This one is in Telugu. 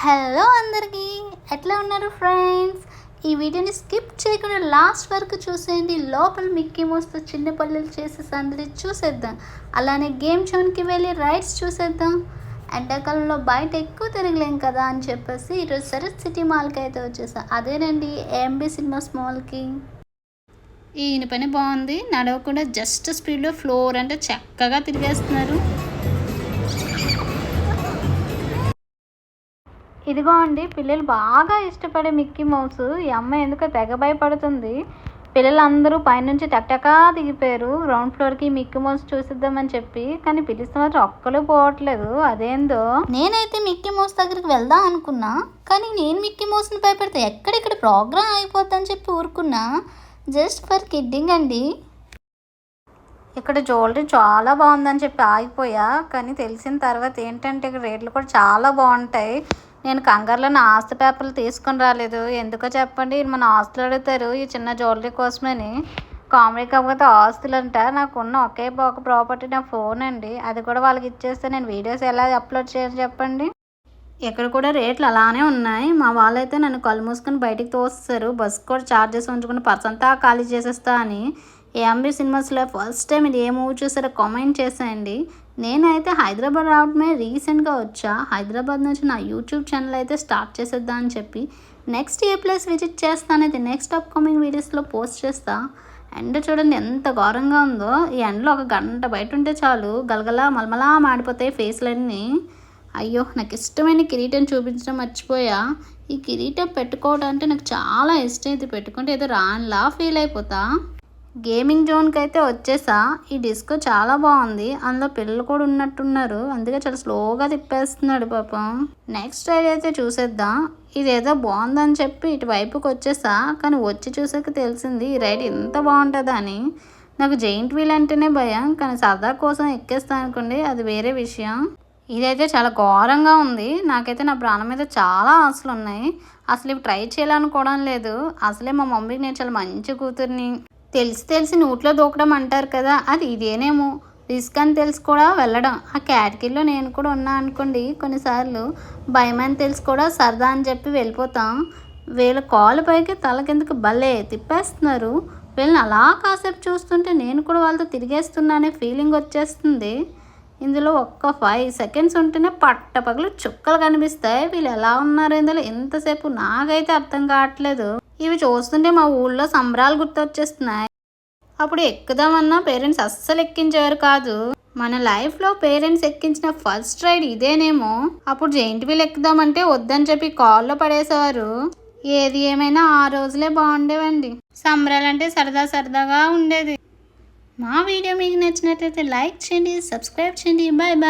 హలో అందరికీ. ఎట్లా ఉన్నారు ఫ్రెండ్స్ ఈ వీడియోని స్కిప్ చేయకుండా లాస్ట్ వరకు చూసేయండి. లోపల మిక్కీ మోస్తో చిన్న పల్లెలు చేసే సందడి చూసేద్దాం. అలానే గేమ్ జోన్కి వెళ్ళి రైడ్స్ చూసేద్దాం. ఎండాకాలంలో బయట ఎక్కువ తిరగలేం కదా అని చెప్పేసి ఈరోజు సరత్ సిటీ మాల్కి అయితే వచ్చేసా. అదేనండి ఎంబీ సినిమాస్ మాల్కి ఈయన పని బాగుంది. నడవకుండా జస్ట్ స్పీడ్లో ఫ్లోర్ అంటే చక్కగా తిరిగేస్తున్నారు. ఇదిగో అండి పిల్లలు బాగా ఇష్టపడే మిక్కీ మౌస్. ఈ అమ్మాయి ఎందుకో తెగ భయపడుతుంది. పిల్లలందరూ పైనుంచి టక్టకా దిగిపోయారు. గ్రౌండ్ ఫ్లోర్కి మిక్కీ మౌస్ చూసిద్దామని చెప్పి కానీ పిలిస్తే మాత్రం ఒక్కరు పోవట్లేదు. అదేందో? నేనైతే మిక్కీ మౌస్ దగ్గరికి వెళ్దాం అనుకున్నా కానీ నేను మిక్కీ మౌస్ని భయపెడితే ఎక్కడిక్కడ ప్రోగ్రామ్ అయిపోద్దని చెప్పి ఊరుకున్నా. జస్ట్ ఫర్ కిడ్డింగ్ అండి. ఇక్కడ జ్యువెలరీ చాలా బాగుందని చెప్పి ఆగిపోయా. కానీ తెలిసిన తర్వాత ఏంటంటే ఇక్కడ రేట్లు కూడా చాలా బాగుంటాయి. నేను కంగారులో నా ఆస్తి పేపర్లు తీసుకుని రాలేదు. ఎందుకో చెప్పండి మన ఆస్తులు అడుగుతారు ఈ చిన్న జ్యువెలరీ కోసమని. కామెడీ కాకపోతే ఆస్తులు అంట నాకు ఉన్న ఒకే ఒక ప్రాపర్టీ నా ఫోన్ అండి. అది కూడా వాళ్ళకి ఇచ్చేస్తే నేను వీడియోస్ ఎలా అప్లోడ్ చేయాలి చెప్పండి? ఇక్కడ కూడా రేట్లు అలానే ఉన్నాయి. మా వాళ్ళైతే నన్ను కళ్ళు మూసుకొని బయటికి తోస్తారు బస్సు కూడా ఛార్జెస్ ఉంచుకుని పర్సంతా ఖాళీ చేసేస్తా అని. ఏఎంబి సినిమాస్లో ఫస్ట్ టైం ఇది ఏ మూవీ చూసారో కామెంట్ చేసేయండి. నేనైతే హైదరాబాద్ రావడమే రీసెంట్గా వచ్చా. హైదరాబాద్ నుంచి నా యూట్యూబ్ ఛానల్ అయితే స్టార్ట్ చేసేద్దా అని చెప్పి. నెక్స్ట్ ఏ ప్లేస్ విజిట్ చేస్తానైతే నెక్స్ట్ అప్కమింగ్ వీడియోస్లో పోస్ట్ చేస్తా. ఎండ చూడండి ఎంత ఘోరంగా ఉందో. ఈ ఎండలో ఒక గంట బయట ఉంటే చాలు. గలగలా మలమలా మాడిపోతాయి ఫేస్లన్నీ. అయ్యో నాకు ఇష్టమైన కిరీటం చూపించడం మర్చిపోయా. ఈ కిరీటం పెట్టుకోవడం అంటే నాకు చాలా ఇష్టం. ఇది పెట్టుకుంటే ఏదో రానిలా ఫీల్ అయిపోతా. గేమింగ్ జోన్కి అయితే వచ్చేసా. ఈ డిస్కో చాలా బాగుంది అందులో పిల్లలు కూడా ఉన్నట్టున్నారు. అందుకే చాలా స్లోగా తిప్పేస్తున్నాడు పాపం. నెక్స్ట్ రైడ్ అయితే చూసేద్దాం. ఇదేదో బాగుందని చెప్పి ఇటువైపుకి వచ్చేసా. కానీ వచ్చి చూసాక తెలిసింది ఈ రైడ్ ఎంత బాగుంటుందని నాకు జైంట్ వీల్ అంటేనే భయం. కానీ సరదా కోసం ఎక్కేస్తాను అనుకోండి అది వేరే విషయం. ఇదైతే చాలా ఘోరంగా ఉంది. నాకైతే నా ప్రాణం మీద చాలా ఆశలు ఉన్నాయి అసలు ఇవి ట్రై చేయాలనుకోవడం లేదు. అసలే మా మమ్మీకి నేను చాలా మంచి కూతుర్ని. తెలిసి తెలిసి నోట్లో దూకడం అంటారు కదా అది ఇదేనేమో. రిస్క్ అని తెలిసి కూడా వెళ్ళడం. ఆ కేటగిరీలో నేను కూడా ఉన్నా అనుకోండి కొన్నిసార్లు భయం అని తెలిసి కూడా సరదా అని చెప్పి వెళ్ళిపోతాం. వీళ్ళ కాలు పైకి తల కిందకి భలే తిప్పేస్తున్నారు. వీళ్ళని అలా కాసేపు చూస్తుంటే నేను కూడా వాళ్ళతో తిరిగేస్తున్నానే ఫీలింగ్ వచ్చేస్తుంది. ఇందులో ఒక్క ఫైవ్ సెకండ్స్ ఉంటేనే పట్ట పగలు చుక్కలు కనిపిస్తాయి. వీళ్ళు ఎలా ఉన్నారు ఇందులో? ఎంతసేపు నాకైతే అర్థం కావట్లేదు. ఇవి చూస్తుంటే మా ఊళ్ళో సంబరాలు గుర్తొచ్చేస్తున్నాయి. అప్పుడు ఎక్కుదామన్నా పేరెంట్స్ అస్సలు ఎక్కించేవారు కాదు. మన లైఫ్లో పేరెంట్స్ ఎక్కించిన ఫస్ట్ రైడ్ ఇదేనేమో. అప్పుడు జెయింట్ వీల్ ఎక్కుదామంటే వద్దని చెప్పి కాల్లో పడేసేవారు. ఏది ఏమైనా ఆ రోజులే బాగుండేవండి. సంబరాలంటే సరదా సరదాగా ఉండేది. మా వీడియో మీకు నచ్చినట్లయితే లైక్ చేయండి సబ్స్క్రైబ్ చేయండి. Bye bye.